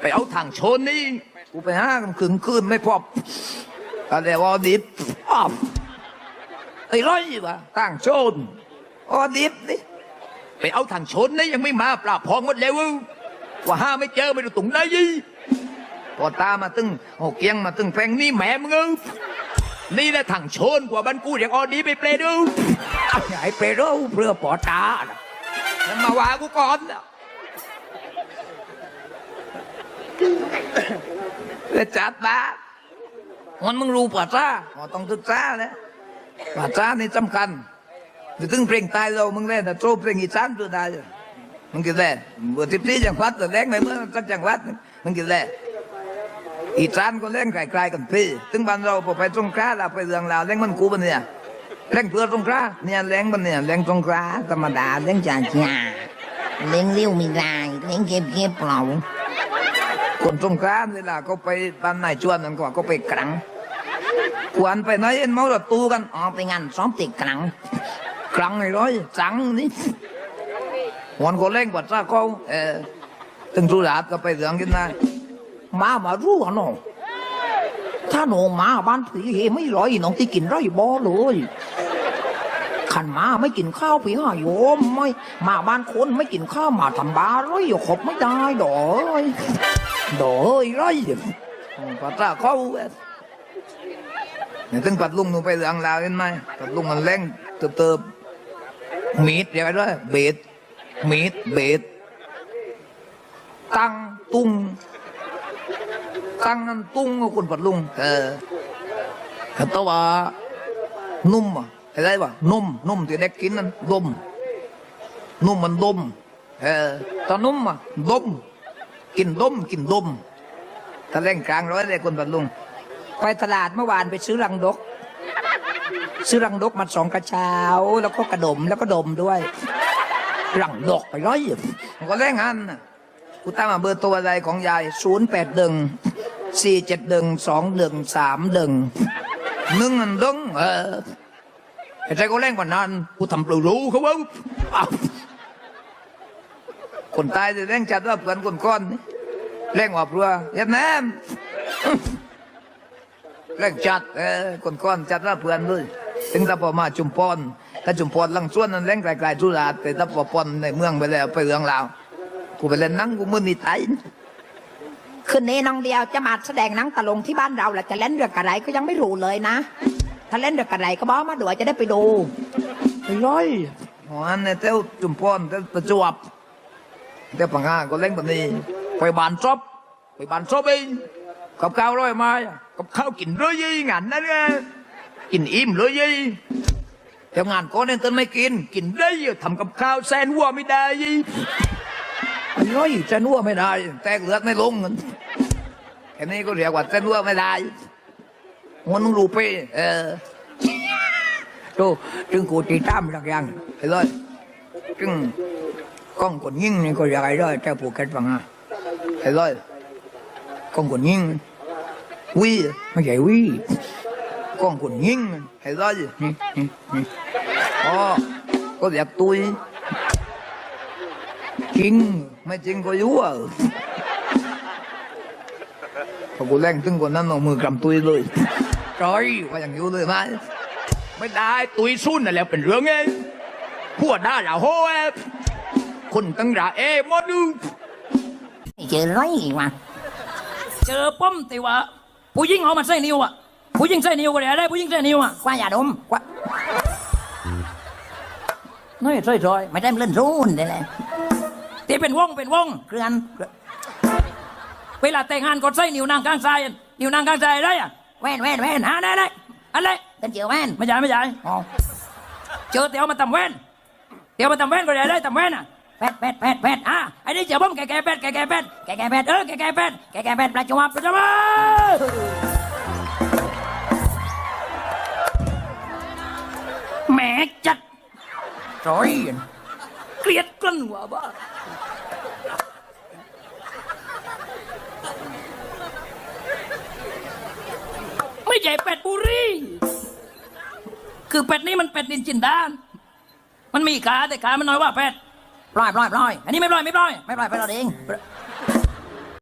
ไปเอาทางชนนี่กูไปหากันคืนคืนไม่พบอะไรวะดิบอ้าวไอ้ร้อยวะทางชนออดิบนี่ไปเอาทางชนนี่ยังไม่มาปราบพองหมดแล้วว่าห้าไม่เจอไม่รู้ตรงไหนพอตามาตึงโอเกียงมาตึงแฟงนี่แหม่มึงเอ้ยนี่แหละทางชนกว่าบันกูอย่างออดีไปเปรย์ดูไอ้เปรย์ดูเพื่อปอตาน่ะมันมาว่ากูก่อนน่ะ แล้วจัดมามันมึงรู้ภาษาอ๋อต้องศึกษาแล้วภาษานี่สำคัญจะถึงเพลงตายเรามึงเล่นแต่โจเพลงอีสานตัวได้มึงกินแล่เมื่อทิพย์ที่จังหวัดแต่แรงไหมเมื่อสักจังหวัดมึงกินแล่อีสานก็เล่นไกลๆกันพี่ถึงบ้านเราพอไปสงขลาเราไปเรื่องราวเล่นมันกูบันเนี่ยเล่นเพื่อสงขลาเนี่ยเล่นบันเนี่ยเล่นสงขลาธรรมดาเล่นจ่าจ่าเลี้ยงเลี้ยวม่ได้เลี้ยงเก็บเก็บเปล่า คนสงกรานต์เวลาก็ไปบ้านนายชวนนั่นก็ก็ไปกรังกวนไปไหนเอ็นเมารถตู้กันอ๋อไปงานซ้อมติดกลางกรังไอ้ร้อยจังนี่วันก็เล่งกว่าซาเขาเออถึงสุราษก็ไปเรื่องกินได้มามารู้อะน้องถ้าหนูมาบ้านผีเฮไม่ร้อยน้องที่กินไรบ่เลยขันมาไม่กินข้าวผีห่าโยมไม่มาบ้านคนไม่กินข้าวมาทำบาร์ไรอยู่ขบไม่ได้ดอย ดอยไรกว่าซาเขาเว้ยเนี่ยถึงปัดลุงหนูไปเรื่องราวเห็นไหมปัดลุงมันเล่งเติบๆมีดเรียกอะไรด้วยเบ็ดมีดเบ็ดตั้งตุ้งตั้งนั่นตุ้งกับคนปัดลุง เออแต่ตัวว่านุ่มอะอะไรวะนุ่มนุ่มที่เด็กกินนั่นดมนุ่มมันดมเออตอนนุ่มอะดม กินดมกินดมถ้าเล่งกลางร้อยเลยคนปัดลุง ไปตลาดเมื่อวานไปซื้อรังดก ซื้อรังดกมาสองกระเช้า แล้วก็กระดมแล้วก็ดมด้วย รังดกไปร้อยมันก็เล่งอันกูตั้งมาเบอร์ตัวอะไรของยายศูนย์แปดดึงสี่เจ็ดดึงสองดึงสามดึงหนึ่งอันดึงเออใจก็เล่งกว่านั้นกูทำปลูรู้เขาเว่าอ้าว คนตายจะเล่งจัดว่าเพื่อนคนก้อนนี่เล่งว่าเพื่อเวียดนามเล่งจัดเออคนก้อนจัดว่าเพื่อนเลยถึงถ้าพอมาจุมพรถ้าจุมพรลังส่วนนั้นเล่งไกลๆทุราแต่ถ้าพอปอนในเมืองไปแล้วไปเรื่องราวกูไปเล่นหนังกูมึนนี่ตายคืนนี้น้องเดียวจะมาแสดงหนังตะลงที่บ้านเราแหละจะเล่นเรื่องอะไรก็ยังไม่รู้เลยนะ ถ้าเล่นเรื่องอะไรก็บอกมาด้วยจะได้ไปดูไอ้ร้อยหัวเนี่ยเต้าจุมพรเต้าประจวบ เต้าปังงาก็เล่งแบบนี้ไปบานซบไปบานซบเองกับข้าวร้อยไมากับข้าวกินเรื่อยยี่งานนั่นไงกินอิ่มเรื่อยยี่เดี๋ยวงานก็เน้นต้นไม่กิน กินได้ทำกับข้าวแซนวัวไม่ได้ยี่ไอ้ร้อยแซนวัวไม่ได้ แตกเลือดไม่ลงแค่นี้ก็เรียกว่าแซนวัวไม่ได้หัวนุ่งรูปเป้เออดูจึงกูตีตามหลักอยังไอ้เลยจึง ล้องกดยิงนี่ก็อยากไอ้เลยแต่ผูกแคทฟังอะไอ้เลยกล้องกดยิงวิ่ไม่ใช่วิ่กล้องกดยิงไอ้เลยนี่นี่นี่อ๋อก็อยากตุยจริงไม่จริงก็ยั่วพอกูแรงตึงคนนั้นเอามือกำตุยเลยจอยว่าอย่างอยู่เลยไหมไม่ได้ตุยซุ่นน่ะแล้วเป็นเรื่องไงพวกด้าละโฮ้ คนตั้งระเอหมดดูเจอไรวะเจอป้อมแต่ว่าผู้หญิงเอามาใส่นิ้วอะผู้หญิงใส่นิ้วก็ได้อะไรผู้หญิงใส่นิ้วอะกว่าอย่าดมกว่าน้อยช่อยช่อยไม่ได้เล่นรุ่นเลยแหละตีเป็นวงเป็นวงเคลื่อนเวลาแต่งงานก็ใส่นิ้วนางข้างซ้ายนิ้วนางข้างซ้ายได้อะแว่นแว่นแว่นหาได้ได้อะไรเป็นเจียวแว่นไม่ใช่ไม่ใช่อ๋อเจอเตียวมาทำแว่นเตียวมาทำแว่นก็ได้ได้ทำแว่นอะ แปดแปดแปดแปดอะไอ้นี่เจอป้อมแก่แก่แปดแก่แก่แปดแก่แกแปดเออแก่แก่แปดแก่แกแปดประจวบประจำมาแหมจัดร้อยเกลียดกลั้นหัวบ้าไม่ใช่เป็ดบุรี คือเป็ดนี่มันเป็ดดินจินดาน มันมีขาแต่ขามันน้อยว่าเป็ด ปล่อยปล่อยปล่อยอันนี้ไม่ปล่อยไม่ปล่อยไม่ปล่อยไปเราเอง